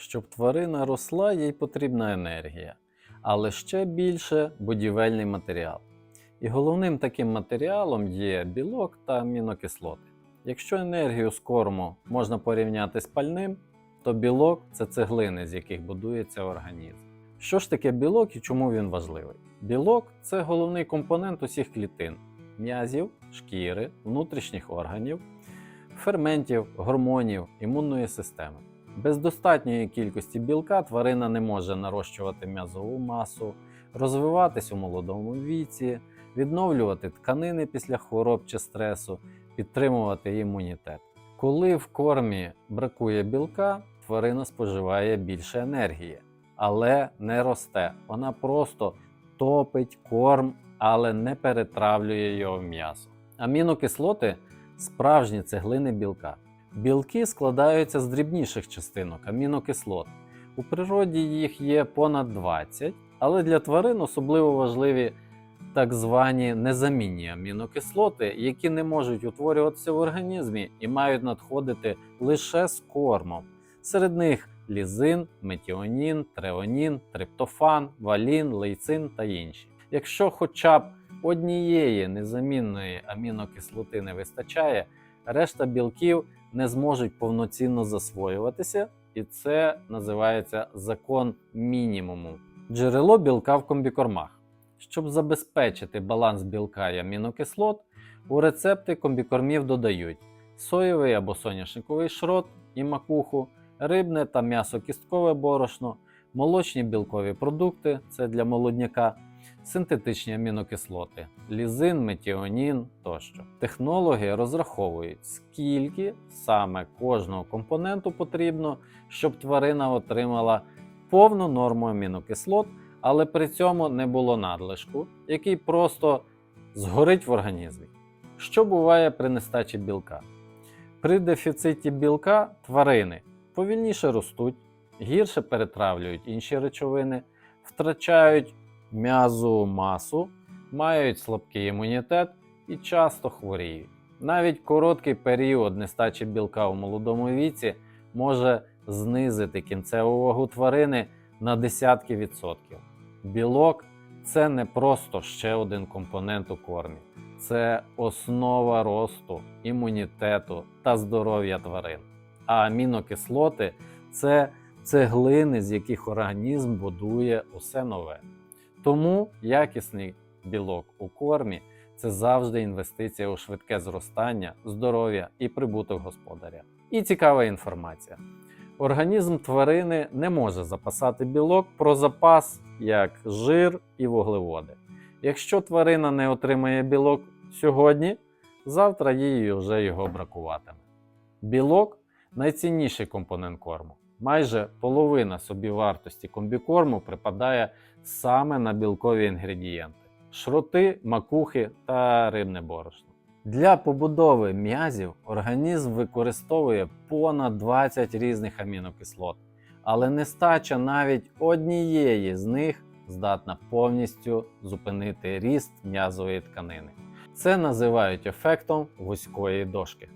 Щоб тварина росла, їй потрібна енергія, але ще більше будівельний матеріал. І головним таким матеріалом є білок та амінокислоти. Якщо енергію з корму можна порівняти з пальним, то білок це цеглини, з яких будується організм. Що ж таке білок і чому він важливий? Білок це головний компонент усіх клітин: м'язів, шкіри, внутрішніх органів, ферментів, гормонів, імунної системи. Без достатньої кількості білка тварина не може нарощувати м'язову масу, розвиватись у молодому віці, відновлювати тканини після хвороб чи стресу, підтримувати імунітет. Коли в кормі бракує білка, тварина споживає більше енергії, але не росте. Вона просто топить корм, але не перетравлює його в м'ясо. Амінокислоти справжні цеглини білка. Білки складаються з дрібніших частинок амінокислот. У природі їх є понад 20, але для тварин особливо важливі так звані незамінні амінокислоти, які не можуть утворюватися в організмі і мають надходити лише з кормом. Серед них лізин, метіонін, треонін, триптофан, валін, лейцин та інші. Якщо хоча б однієї незамінної амінокислоти не вистачає, решта білків не зможуть повноцінно засвоюватися, і це називається закон мінімуму. Джерело білка в комбікормах. Щоб забезпечити баланс білка і амінокислот, у рецепти комбікормів додають соєвий або соняшниковий шрот і макуху, рибне та м'ясо-кісткове борошно, молочні білкові продукти це для молодняка, синтетичні амінокислоти, лізин, метіонін тощо. Технологи розраховують, скільки саме кожного компоненту потрібно, щоб тварина отримала повну норму амінокислот, але при цьому не було надлишку, який просто згорить в організмі. Що буває при нестачі білка? При дефіциті білка тварини повільніше ростуть, гірше перетравлюють інші речовини, втрачають м'язову масу, мають слабкий імунітет і часто хворіють. Навіть короткий період нестачі білка у молодому віці може знизити кінцеву вагу тварини на десятки відсотків. Білок це не просто ще один компонент у кормі, це основа росту, імунітету та здоров'я тварин. А амінокислоти це цеглини, з яких організм будує усе нове. Тому якісний білок у кормі це завжди інвестиція у швидке зростання, здоров'я і прибуток господаря. І цікава інформація. Організм тварини не може запасати білок про запас, як жир і вуглеводи. Якщо тварина не отримає білок сьогодні, завтра їй вже його бракуватиме. Білок найцінніший компонент корму. Майже половина собівартості комбікорму припадає саме на білкові інгредієнти: шроти, макухи та рибне борошно. Для побудови м'язів організм використовує понад 20 різних амінокислот, але нестача навіть однієї з них здатна повністю зупинити ріст м'язової тканини. Це називають ефектом вузької дошки.